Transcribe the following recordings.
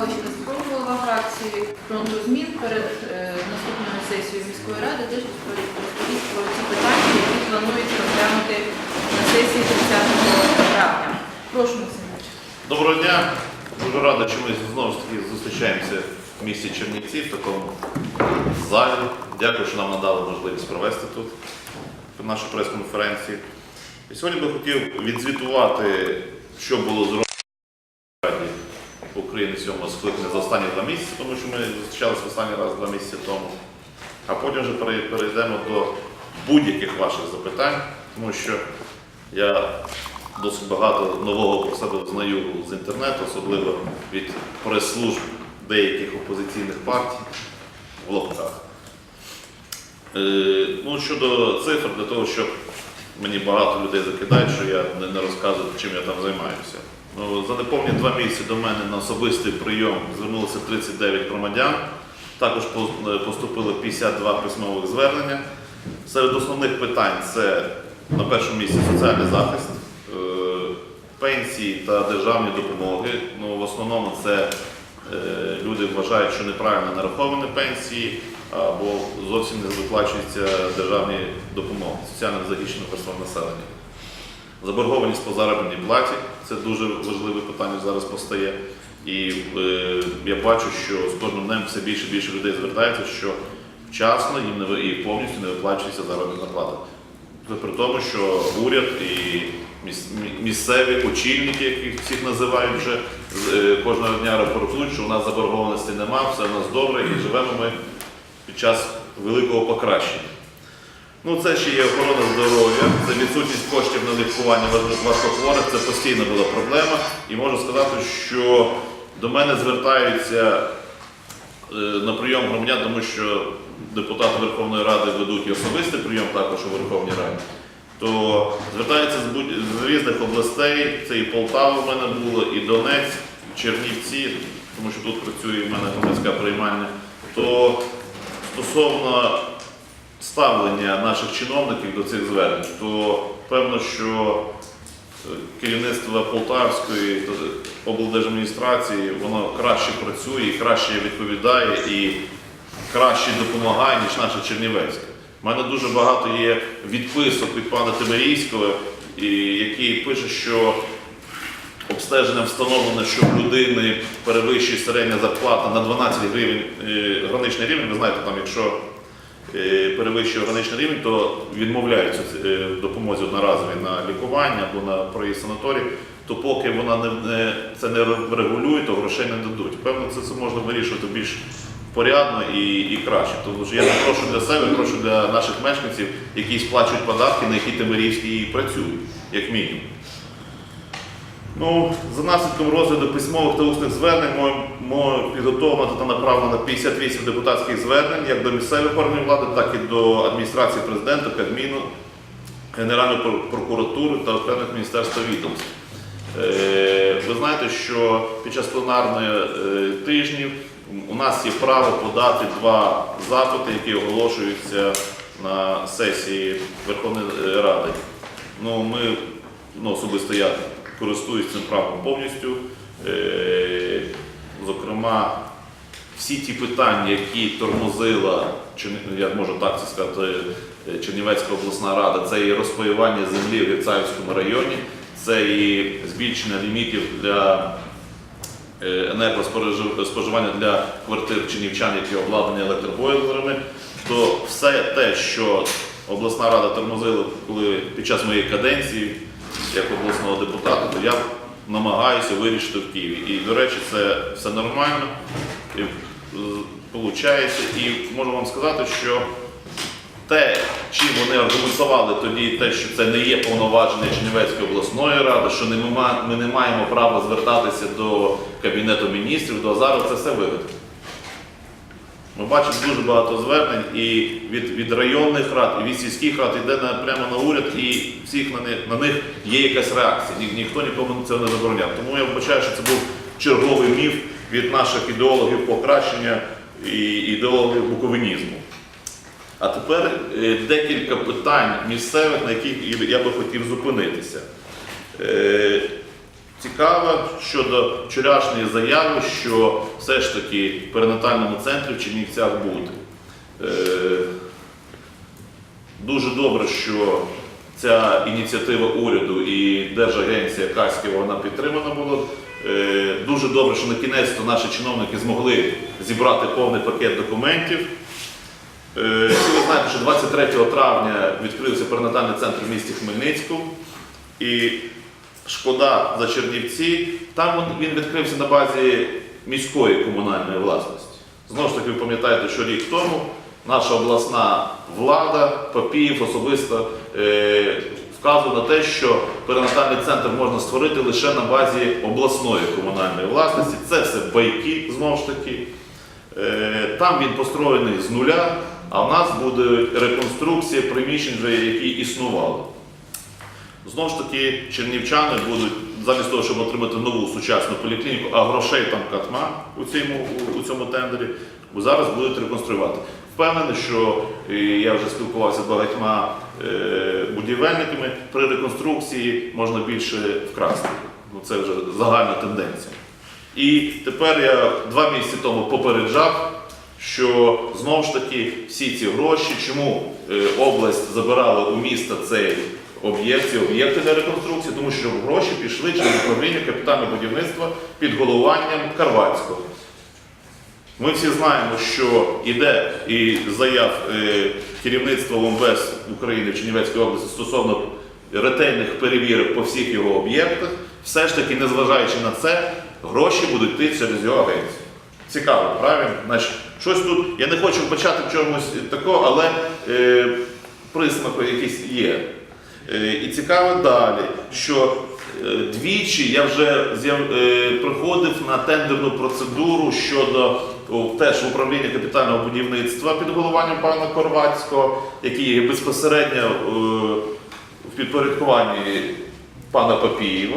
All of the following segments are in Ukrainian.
Галочка голова фракції фронту змін перед е, наступною сесією міської ради теж розповість про ті питання, які планують розглянути на сесії 30 травня. Прошу, Максим Доброго дня. Дуже радий, що ми знову ж таки зустрічаємося в місті Чернівці в такому залі. Дякую, що нам надали можливість провести тут нашу прес-конференцію. І сьогодні би хотів відзвітувати, що було зроблено України сьомого скликання за останні два місяці, тому що ми зустрічалися останній раз два місяці тому. А потім вже перейдемо до будь-яких ваших запитань, тому що я досить багато нового про себе знаю з інтернету, особливо від прес-служб деяких опозиційних партій в лапках. Е, ну, щодо цифр, для того, щоб мені багато людей закидають, що я не розказую, чим я там займаюся. Ну, за неповні два місяці до мене на особистий прийом звернулося 39 громадян. Також е, поступило 52 письмових звернення. Серед основних питань це на першому місці соціальний захист, е, пенсії та державні допомоги. Ну, в основному це е, люди вважають, що неправильно нараховані пенсії або зовсім не виплачуються державні допомоги соціально захищеним верствам населення. Заборгованість по заробітній платі це дуже важливе питання зараз постає. І е, я бачу, що з кожним днем все більше і більше людей звертається, що вчасно їм не і повністю не виплачується заробітна плата. При тому, що уряд і місцеві очільники, яких всіх називають вже е, кожного дня рапортують, що у нас заборгованості немає, все у нас добре і живемо ми під час великого покращення. Ну, це ще є охорона здоров'я, це відсутність коштів на лікування важ- важкохворих, це постійно була проблема. І можу сказати, що до мене звертаються е, на прийом громадян, тому що депутати Верховної Ради ведуть і особистий прийом також у Верховній Раді, то звертаються з, будь- з різних областей, це і Полтава в мене було, і Донецьк, і Чернівці, тому що тут працює в мене громадська приймальня. То стосовно ставлення наших чиновників до цих звернень, то певно, що е, керівництво Полтавської облдержадміністрації воно краще працює, краще відповідає і краще допомагає, ніж наша Чернівецька. У мене дуже багато є відписок від пана Тимирійського, який пише, що обстеженням встановлено, що в людини перевищує середня зарплата на 12 гривень е, граничний рівень. Ви знаєте, там, якщо е, перевищує граничний рівень, то відмовляються е, в допомозі одноразовій на лікування або на проїзд санаторій, то поки вона не, це не регулює, то грошей не дадуть. Певно, це, це можна вирішувати більш порядно і, і краще. Тому що я не прошу для себе, прошу для наших мешканців, які сплачують податки, на які Тимирівські і працюють, як мінімум. Ну, за наслідком розгляду письмових та усних звернень мо підготовлено та направлено 58 депутатських звернень як до місцевих органів влади, так і до адміністрації президента, Кабміну, Генеральної прокуратури та окремих міністерств та відомств. Е, Ви знаєте, що під час пленарної е, тижнів у нас є право подати два запити, які оголошуються на сесії Верховної Ради. Ну, ми, ну, особисто я користуюсь цим правом повністю. Е, Зокрема, всі ті питання, які тормозила, я можу так це сказати, е, Чернівецька обласна рада, це і розпаювання землі в Герцаївському районі, це і збільшення лімітів для е, енергоспоживання для квартир чернівчан, які обладнані електробойлерами, то все те, що обласна рада тормозила коли під час моєї каденції як обласного депутата, то я намагаюся вирішити в Києві. І, до речі, це все нормально. І, виходить. І можу вам сказати, що те, чим вони аргументували тоді, те, що це не є повноваження Чернівецької обласної ради, що ми не маємо права звертатися до Кабінету міністрів, до Азару, це все вигадки. Ми бачимо дуже багато звернень і від, від районних рад, і від сільських рад йде на, прямо на уряд, і всіх на них, на них є якась реакція. Ні, ніхто нікому цього не забороняв. Тому я вбачаю, що це був черговий міф від наших ідеологів покращення і ідеологів буковинізму. А тепер е, декілька питань місцевих, на яких я би хотів зупинитися. Цікава щодо вчорашньої заяви, що все ж таки в перинатальному центрі в Чернівцях буде. Е, Дуже добре, що ця ініціатива уряду і Держагенція Каськіва вона підтримана була. Е, Дуже добре, що на кінець наші чиновники змогли зібрати повний пакет документів. Е, Всі ви знаєте, що 23 травня відкрився перинатальний центр в місті Хмельницьку. І шкода за Чернівці, там він- відкрився на базі міської комунальної власності. Знову ж таки, ви пам'ятаєте, що рік тому наша обласна влада, Папіїв особисто е, вказував на те, що перинатальний центр можна створити лише на базі обласної комунальної власності. Це все байки, знову ж таки. Е, Там він построєний з нуля, а в нас буде реконструкція приміщень, вже які існували. Знову ж таки, чернівчани будуть, замість того, щоб отримати нову сучасну поліклініку, а грошей там катма у цьому, у цьому тендері, зараз будуть реконструювати. Впевнений, що я вже спілкувався з багатьма е, будівельниками, при реконструкції можна більше вкрасти. Ну, це вже загальна тенденція. І тепер я два місяці тому попереджав, що знову ж таки всі ці гроші, чому е, область забирала у міста цей об'єкт, ці об'єкти для реконструкції, тому що гроші пішли через управління капітального будівництва під головуванням Карвацького. Ми всі знаємо, що іде і заяв е, керівництва ОМВС України в Чернівецькій області стосовно ретельних перевірок по всіх його об'єктах. Все ж таки, незважаючи на це, гроші будуть йти через його агенцію. Цікаво, правильно? Значить, щось тут, я не хочу вбачати в чомусь такого, але е, присмак якийсь є. Е, і цікаво далі, що е, двічі я вже е, приходив на тендерну процедуру щодо теж управління капітального будівництва під головуванням пана Корвацького, який є безпосередньо в підпорядкуванні пана Папієва.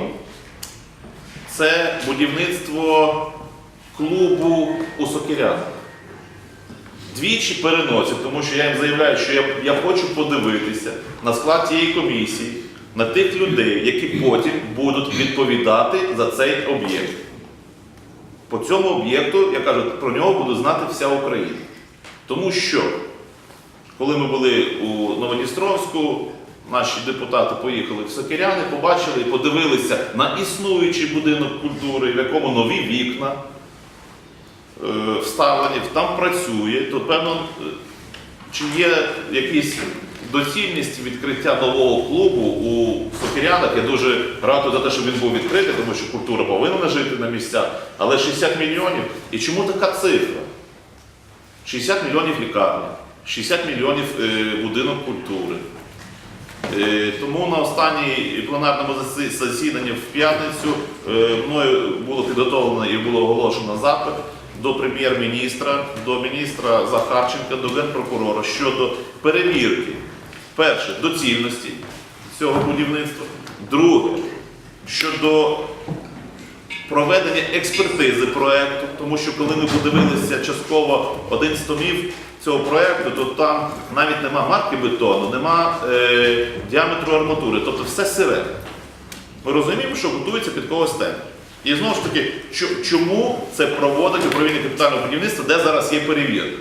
Це будівництво клубу у Сокирянах. Двічі переносять, тому що я їм заявляю, що я, я хочу подивитися на склад цієї комісії, на тих людей, які потім будуть відповідати за цей об'єкт. По цьому об'єкту, я кажу, про нього буде знати вся Україна. Тому що, коли ми були у Новодністровську, наші депутати поїхали в Сокиряни, побачили і подивилися на існуючий будинок культури, в якому нові вікна вставлені, там працює, то певно, е, чи є якісь доцільність відкриття нового клубу у Сокирянах. Я дуже радий за те, що він був відкритий, тому що культура повинна жити на місцях. Але 60 мільйонів. І чому така цифра? 60 мільйонів лікарня, 60 мільйонів е, будинок культури. Е, Тому на останній пленарному засіданні в п'ятницю е, мною було підготовлено і було оголошено запит до прем'єр-міністра, до міністра Захарченка, до генпрокурора щодо перевірки, перше, доцільності цього будівництва, друге, щодо проведення експертизи проекту, тому що коли ми подивилися частково один з томів цього проекту, то там навіть нема марки бетону, нема е, діаметру арматури, тобто все сире. Ми розуміємо, що готується під когось тендер. І знову ж таки, чому це проводить управління капітального будівництва, де зараз є перевірка?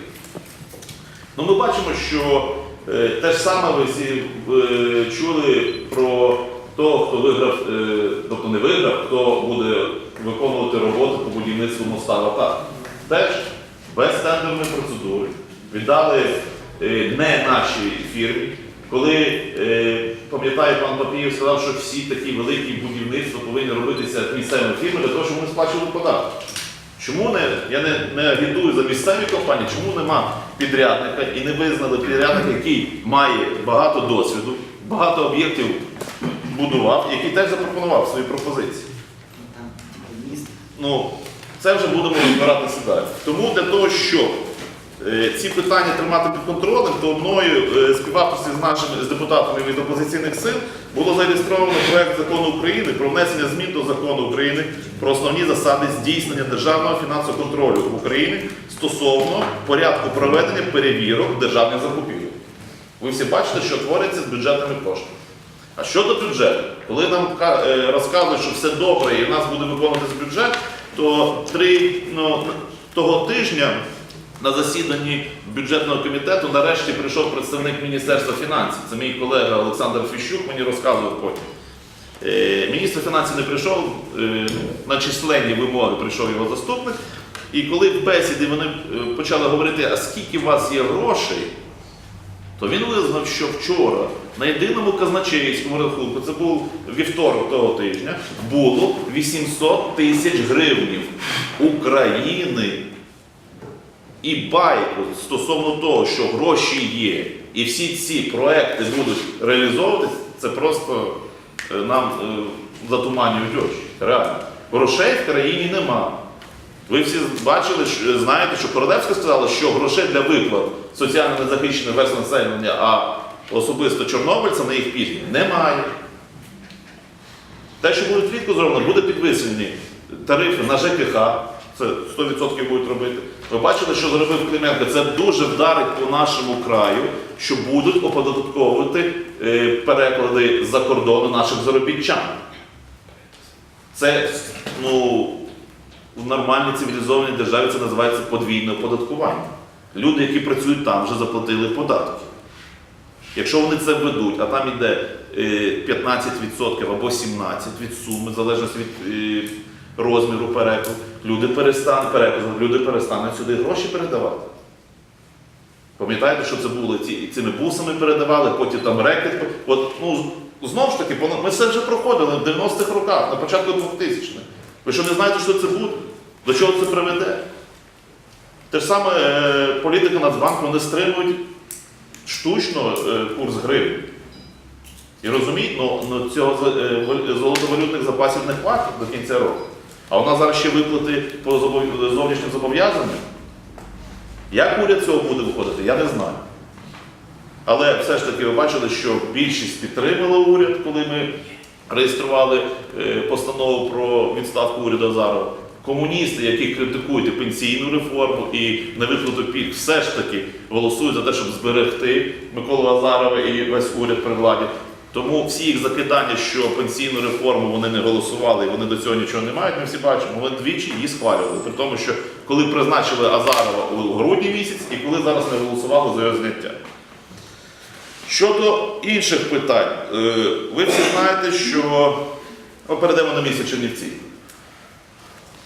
Ну, ми бачимо, що е, те ж саме ви всі е, чули про того, хто виграв, е, тобто не виграв, хто буде виконувати роботу по будівництву моста Ватар. Теж без тендерної процедури віддали е, не нашій фірмі. Коли, е, пам'ятаю, пан Папієв сказав, що всі такі великі будівництва повинні робитися місцевими фірмами для того, щоб вони сплачували податки. Чому не, я не, не агітую за місцеві компанії, чому нема підрядника і не визнали підрядника, який має багато досвіду, багато об'єктів будував, який теж запропонував свої пропозиції. Ну, це вже будемо розбиратися далі. Тому для того, щоб ці питання тримати під контролем, то мною е, з нашими з депутатами від опозиційних сил було зареєстровано проект закону України про внесення змін до закону України про основні засади здійснення державного фінансового контролю в Україні стосовно порядку проведення перевірок державних закупівель. Ви всі бачите, що твориться з бюджетними коштами. А щодо бюджету, коли нам е, розказують, що все добре і в нас буде виконуватися бюджет, то три ну, того тижня на засіданні бюджетного комітету нарешті прийшов представник Міністерства фінансів. Це мій колега Олександр Фіщук, мені розказував потім. Е, Міністр фінансів не прийшов, е, на численні вимоги прийшов його заступник. І коли в бесіді вони е, почали говорити, а скільки у вас є грошей, то він визнав, що вчора на єдиному казначейському рахунку, це був вівторок того тижня, було 800 тисяч гривнів України. І байку стосовно того, що гроші є, і всі ці проекти будуть реалізовуватись, це просто е, нам е, затуманюють очі. Реально. Грошей в країні нема. Ви всі бачили, знаєте, що Королевська сказала, що грошей для виплат соціально незахищених верств населення, а особисто чорнобильцям на їх пільги немає. Те, що буде влітку зроблено, буде підвищені тарифи на ЖКХ, це 100% будуть робити. Ви бачили, що зробив Клименко. Це дуже вдарить по нашому краю, що будуть оподатковувати е, переклади за кордону наших заробітчан. Це ну, в нормальній цивілізованій державі це називається подвійне оподаткування. Люди, які працюють там, вже заплатили податки. Якщо вони це ведуть, а там йде е, 15% або 17% від суми, в залежності від е, розміру перекладу, люди перестануть переказу, люди перестануть сюди гроші передавати. Пам'ятаєте, що це було? Ці, цими бусами передавали, потім там рекет. От, ну, знову ж таки, ми все вже проходили в 90-х роках, на початку 2000-х. Ви що не знаєте, що це буде? До чого це приведе? Те ж саме е, політика Нацбанку вони стримують штучно е, курс гривні. І розуміють, ну, ну цього е, золотовалютних запасів не хватить до кінця року. А у нас зараз ще виплати по зовнішнім зобов'язанням. Як уряд цього буде виходити, я не знаю. Але все ж таки ви бачили, що більшість підтримала уряд, коли ми реєстрували е, постанову про відставку уряду Азарова. Комуністи, які критикують пенсійну реформу і невиплату пільг, все ж таки голосують за те, щоб зберегти Миколу Азарова і весь уряд при владі. Тому всі їх закидання, що пенсійну реформу вони не голосували і вони до цього нічого не мають, ми всі бачимо. Вони двічі її схвалювали. При тому, що коли призначили Азарова у грудні місяць і коли зараз не голосували за його зняття. Щодо інших питань, е, ви всі знаєте, що О, перейдемо на місце Чернівці.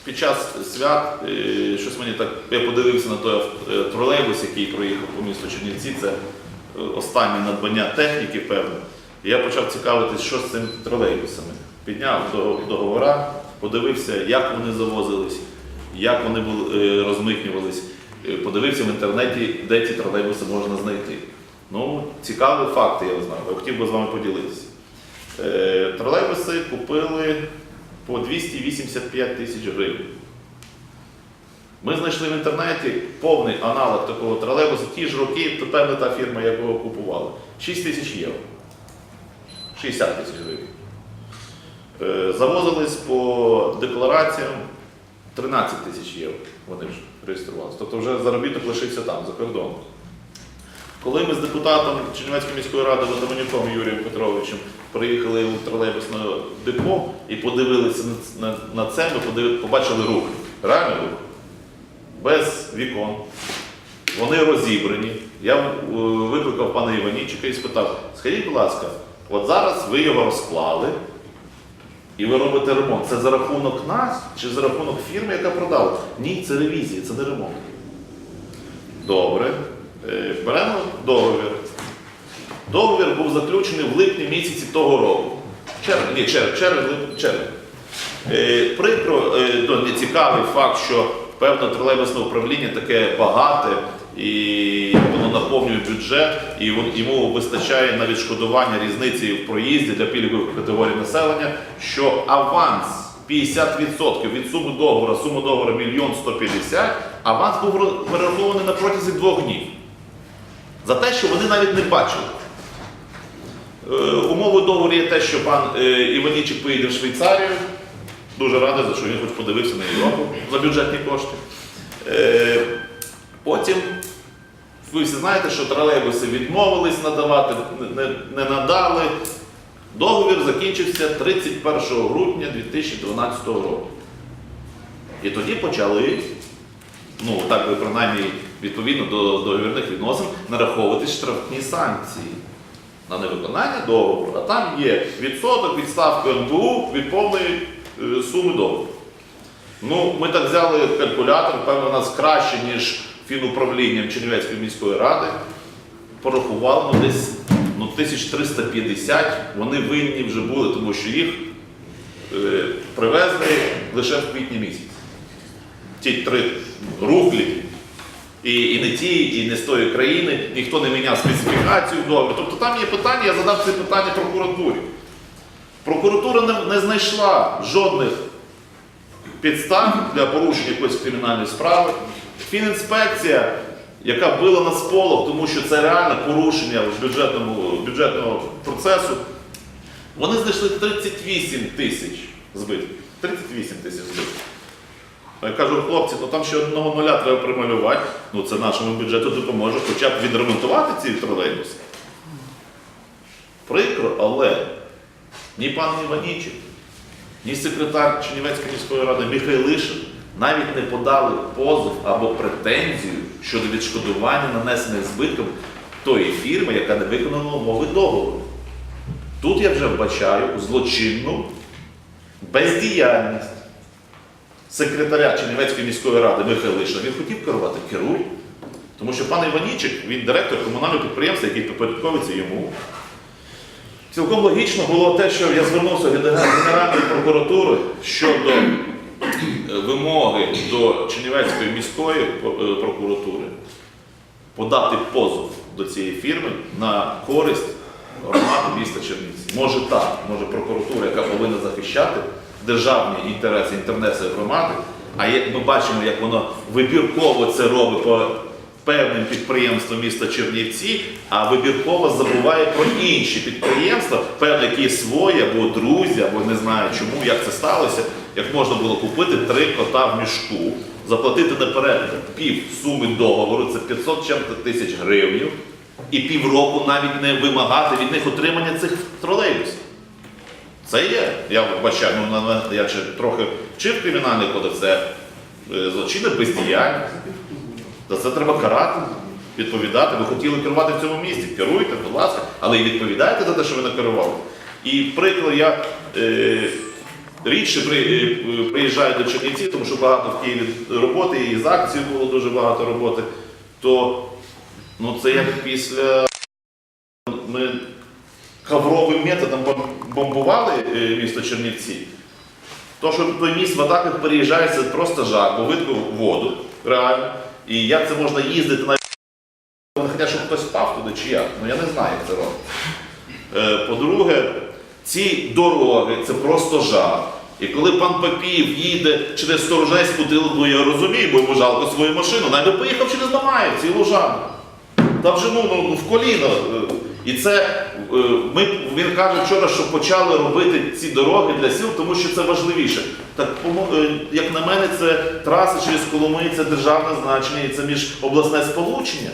Під час свят, е, щось мені так, я подивився на той е, тролейбус, який проїхав по місту Чернівці, це останнє надбання техніки, певно. І я почав цікавитись, що з цими тролейбусами. Підняв до- договора, подивився, як вони завозились, як вони е, розмитнювались. Е, Подивився в інтернеті, де ці тролейбуси можна знайти. Ну, цікаві факти, я знаю, я хотів би з вами поділитися. Е, Тролейбуси купили по 285 тисяч гривень. Ми знайшли в інтернеті повний аналог такого тролейбусу, ті ж роки, то певна та фірма, яку купувала. 6 тисяч євро. 60 тисяч гривень. Е, Завозились по деклараціям 13 тисяч євро. Вони ж реєструвалися. Тобто вже заробіток лишився там, за кордоном. Коли ми з депутатом Чернівецької міської ради Водоманюком Юрієм Петровичем приїхали у тролейбусне депо і подивилися на це, ми побачили рух. Реально рух. Без вікон. Вони розібрані. Я е, викликав пана Іванічика і спитав: скажіть, будь ласка, от зараз ви його розклали і ви робите ремонт. Це за рахунок нас чи за рахунок фірми, яка продала? Ні, це ревізія, це не ремонт. Добре. Е, Беремо договір. Договір був заключений в липні місяці того року. Червень, ні, червень, червень, червень. Е, Прикро, е, ну, не цікавий факт, що певне тролейбусне управління таке багате і воно наповнює бюджет, і йому вистачає на відшкодування різниці в проїзді для пільгових категорій населення, що аванс 50% від суми договору, сума договору 1 150 аванс був перерахований на протязі двох днів. За те, що вони навіть не бачили. Е, Умовою договору є те, що пан е, Іванічик поїде в Швейцарію. Дуже радий, що він хоч подивився на Європу за бюджетні кошти. Е, Потім ви всі знаєте, що тролейбуси відмовились надавати, не, не надали. Договір закінчився 31 грудня 2012 року. І тоді почали, ну так би принаймні відповідно до договірних відносин, нараховувати штрафні санкції на невиконання договору. А там є відсоток від ставки НБУ від повної е, суми договору. Ну, ми так взяли калькулятор, певно, у нас краще, ніж фінуправлінням Чернівецької міської ради. Порахували ну, десь ну, 1350 вони винні вже були, тому що їх е, привезли лише в квітні місяці. Ті три рухлі. І, і не ті, і не з тої країни, ніхто не міняв специфікацію договору. Тобто там є питання, я задав це питання прокуратурі. Прокуратура не, не знайшла жодних підстав для порушення якоїсь кримінальної справи. Фінінспекція, яка била на сполох, тому що це реальне порушення бюджетному, бюджетного процесу, вони знайшли 38 тисяч збитків. 38 тисяч збитків. Я кажу, хлопці, ну там ще одного нуля треба прималювати, ну це нашому бюджету допоможе хоча б відремонтувати ці тролейбуси. Прикро, але ні пан Іванічик, ні секретар Чернівецької міської ради Михайлишин навіть не подали позов або претензію щодо відшкодування нанесених збитків тої фірми, яка не виконала умови договору. Тут я вже вбачаю злочинну бездіяльність секретаря Чернівецької міської ради Михайлишина. Він хотів керувати, керуй. Тому що пан Іванічик, він директор комунального підприємства, який підпорядковується йому. Цілком логічно було те, що я звернувся до Генеральної прокуратури щодо вимоги до Чернівецької міської е, прокуратури подати позов до цієї фірми на користь громади міста Чернівці. Може так, може прокуратура, яка повинна захищати державні інтереси, інтереси громади, а як ми бачимо, як воно вибірково це робить по певним підприємствам міста Чернівці, а вибірково забуває про інші підприємства, певно, які свої або друзі, або не знаю чому, як це сталося, як можна було купити три кота в мішку, заплатити наперед пів суми договору, це 500 чим-то тисяч гривень, і півроку навіть не вимагати від них отримання цих тролейбусів. Це є, я вбачаю, ну, я ще трохи вчив кримінальний кодекс, це е, злочинна бездіяльність. За це треба карати, відповідати. Ви хотіли керувати в цьому місті, керуйте, будь ласка, але і відповідайте за те, що ви не керували. І приклад я е, рідше е, до Чернівців, тому що багато в Києві роботи, і з акцій було дуже багато роботи, то ну, це як після ми хавровим методом бомбували е, місто Чернівці. То, що той міст в атаках переїжджає, це просто жах, бо видко воду, реально. І як це можна їздити навіть хочуть, щоб хтось впав туди чи як? Ну я не знаю, як це робить. Е, По-друге, ці дороги це просто жах. І коли пан Папіїв їде через Сторожеську ну я розумію, бо йому жалко свою машину, навіть поїхав через Мамаївці і Лужану. Там же ну, ну, в коліно. е, І це е, ми, він каже вчора, що почали робити ці дороги для сіл, тому що це важливіше. Так, е, як на мене, це траси через Коломиї, це державне значення і це міжобласне сполучення.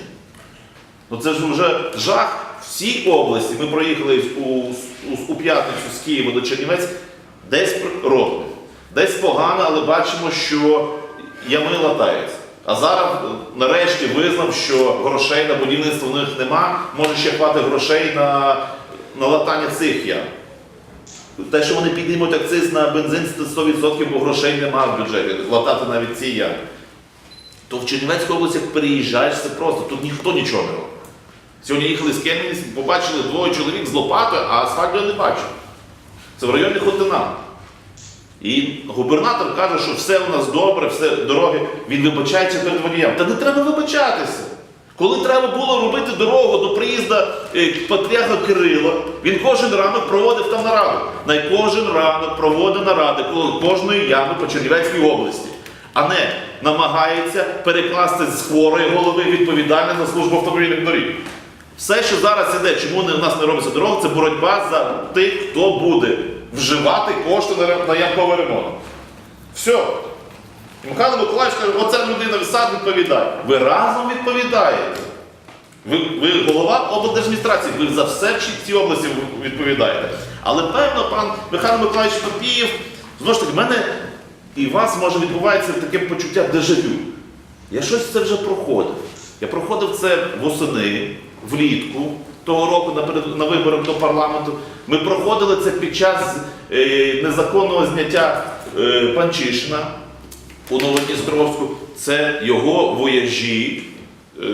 Ну це ж вже жах всій області. Ми проїхали у, у, у п'ятницю з Києва до Чернівець, десь робить, десь погано, але бачимо, що ями латаються. А зараз е, нарешті визнав, що грошей на будівництво в них нема, може ще хватить грошей на, на латання цих ям. Те, що вони піднімуть акциз на бензин 100%, бо грошей нема в бюджеті, латати навіть ці ями. То в Чернівецьку область, як переїжджаєш, це просто, тут ніхто нічого не робить. Сьогодні їхали з Кемінськ, побачили двоє чоловік з лопатою, а асфальту я не бачив. Це в районі Хотина. І губернатор каже, що все у нас добре, все дороги, він вибачається перед водієм. Та не треба вибачатися. Коли треба було робити дорогу до приїзду е, патріарха Кирила, він кожен ранок проводив там нараду. Най кожен ранок проводить наради кожної ями по Чернівецькій області, а не намагається перекласти з хворої голови відповідальність за службу автомобільних доріг. Все, що зараз іде, чому у нас не робиться дорога, це боротьба за тих, хто буде вживати кошти на, ямковий ремонт. Все. І Михайло Миколаївич каже, оця людина сам відповідає. Ви разом відповідаєте. Ви, ви голова облдержадміністрації, ви за все в цій області відповідаєте. Але певно, пан Михайло Миколаївич Папієв, знову ж таки, в мене і у вас може відбувається таке почуття дежавю. Я щось це вже проходив. Я проходив це восени, влітку того року на виборах до парламенту. Ми проходили це під час е, незаконного зняття е, Панчишина у Новодністровську. Це його вояжі е,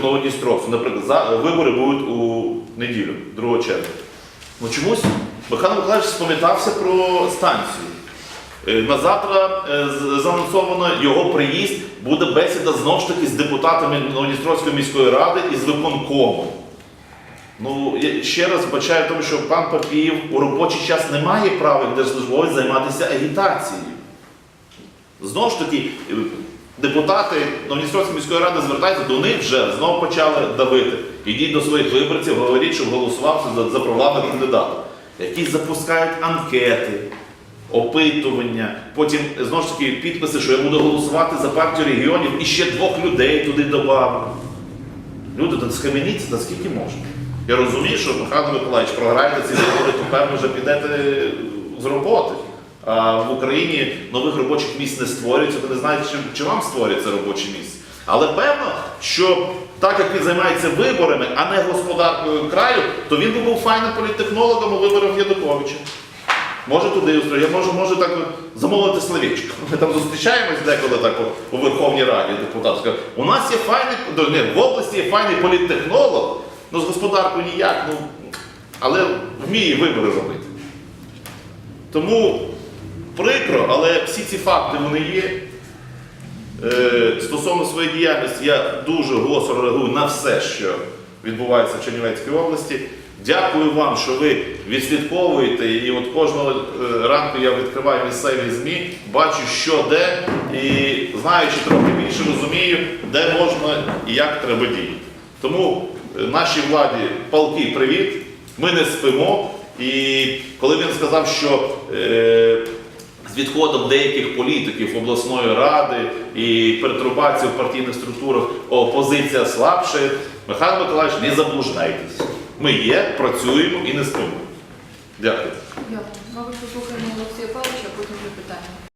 в Новодністровську. Наприклад, вибори будуть у неділю, 2 червня. Ну чомусь Михайло Миколаївич спам'ятався про станцію. На завтра заанонсовано його приїзд, буде бесіда знову ж таки з депутатами Новодністровської міської ради і з виконкомом. Ну, я ще раз вбачаю в тому, що пан Папієв у робочий час не має права як держслужбовець займатися агітацією. Знову ж таки, депутати Новодністровської міської ради звертаються до них вже знову почали давити. Ідіть до своїх виборців, говоріть, щоб голосував за, за провладного кандидата. Які запускають анкети, опитування, потім знову ж таки підписи, що я буду голосувати за партію регіонів і ще двох людей туди додав. Люди, то схаменіться, наскільки можна. Я розумію, що Михайло Миколаївич програєте ці вибори, то певно вже підете з роботи. А в Україні нових робочих місць не створюється, то не знаєте, чи, вам створюється робоче місце. Але певно, що так як він займається виборами, а не господаркою краю, то він би був файним політтехнологом у виборах Януковича. Може туди устроїти, я можу, можу так замовити словечко. Ми там зустрічаємось деколи так у Верховній Раді депутат. Скаже, у нас є файний, ні, в області є файний політтехнолог, ну з господаркою ніяк, ну, але вміє вибори робити. Тому прикро, але всі ці факти вони є. Е, стосовно своєї діяльності, я дуже гостро реагую на все, що відбувається в Чернівецькій області. Дякую вам, що ви відслідковуєте. І от кожного е, ранку я відкриваю місцеві ЗМІ, бачу, що де, і знаючи трохи більше, розумію, де можна і як треба діяти. Тому нашій владі палкий привіт. Ми не спимо. І коли він сказав, що е, з відходом деяких політиків обласної ради і перетрубації в партійних структурах опозиція слабше. Михайло Миколаївич, не заблуждайтесь. Ми є, працюємо і не спимо. Дякую. Дякую. Мабуть, послухаємо Олексія Павловича, потім вже питання.